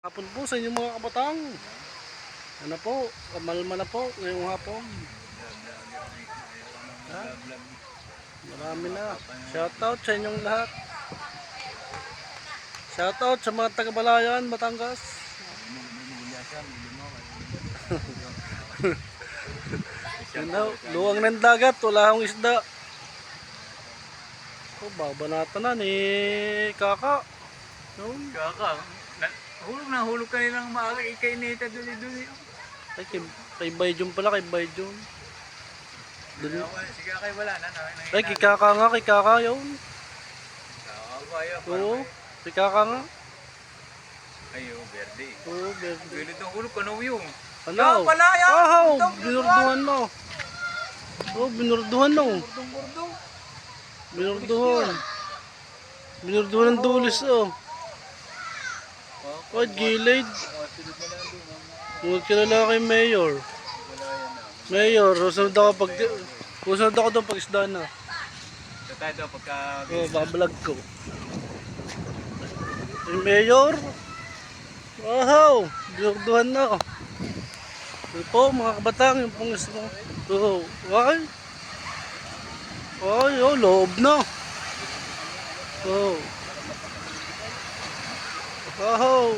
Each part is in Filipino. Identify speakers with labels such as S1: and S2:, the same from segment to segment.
S1: Hapon po sa inyong mga kabatang. Ano po, kamalma na po ngayong hapon. Ha? Marami na. Shoutout sa inyong lahat. Shoutout sa mga taga-Balayan, Batangas. Daw, luwang ng dagat, wala akong isda. Oh, babanatan na ni Kaka. Yun.
S2: Kaka, hulog na hulog ka nilang maaga, ikay nita duli duli.
S1: Ay, kay, kay Bayjun pala, kay Bayjun. Dun,
S2: Sige kay wala na. na,
S1: ay, kay Kaka nga, kay Kaka yun. Oo, kay Kaka nga.
S2: Ayo, verde.
S1: Oo, bebe.
S2: Gilid ng hulog ka no yung.
S1: Ano?
S2: Ah, pala, yan.
S1: Ah,
S2: Burdong,
S1: binurduhan mo. Oh, binurduhan mo.
S2: Burdong.
S1: Binurduhan. Binurduhan ng dulis, oh. Oh, gilid. Huwag kilala kay Mayor. Mayor, susunod ako pag... Susunod ako doon pag isda na.
S2: So tayo daw pagka...
S1: Oh, babalag ko. Si Mayor. Wow, binurduhan na. oh. Ito po, mga kabatang, yung pong isda. Oh, why? Ay, oh, loob na. Oh. Wow.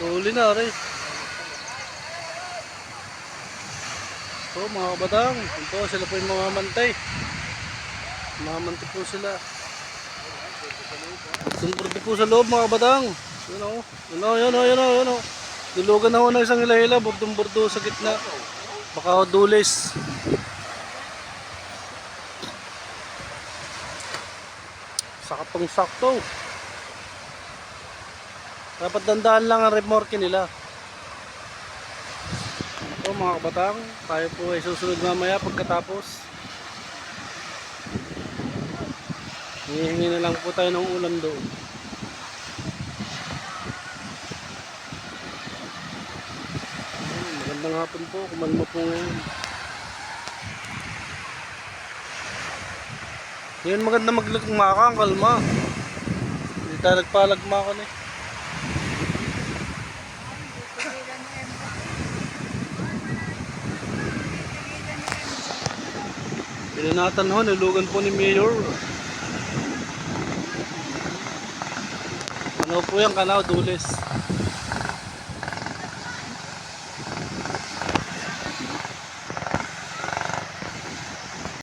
S1: Huli na rin. Oh, mga kabatang, ito sila po yung mamamantay. Mamamantay po sila. Tumpurti po sa loob mga kabatang. Yun o. Yun o, yun o, yun o, yun o. Dulugan na ho ng isang hila-hila, burdong-burdo sa gitna. Baka dulis. Sakatong sakto. Dapat dandaan lang ang remorke nila. Ito mga kabatang, tayo po ay susunod mamaya pagkatapos. Hihingi na lang po tayo ng ulam doon. Magandang hapon po, kumalma po ngayon. Ngayon maganda maglagma ka, ang kalma. Hindi tayo nagpalagma ka na eh. Pinanatan ho, nilugan po ni Mayor. Ano po yan, Kanaw, Dules.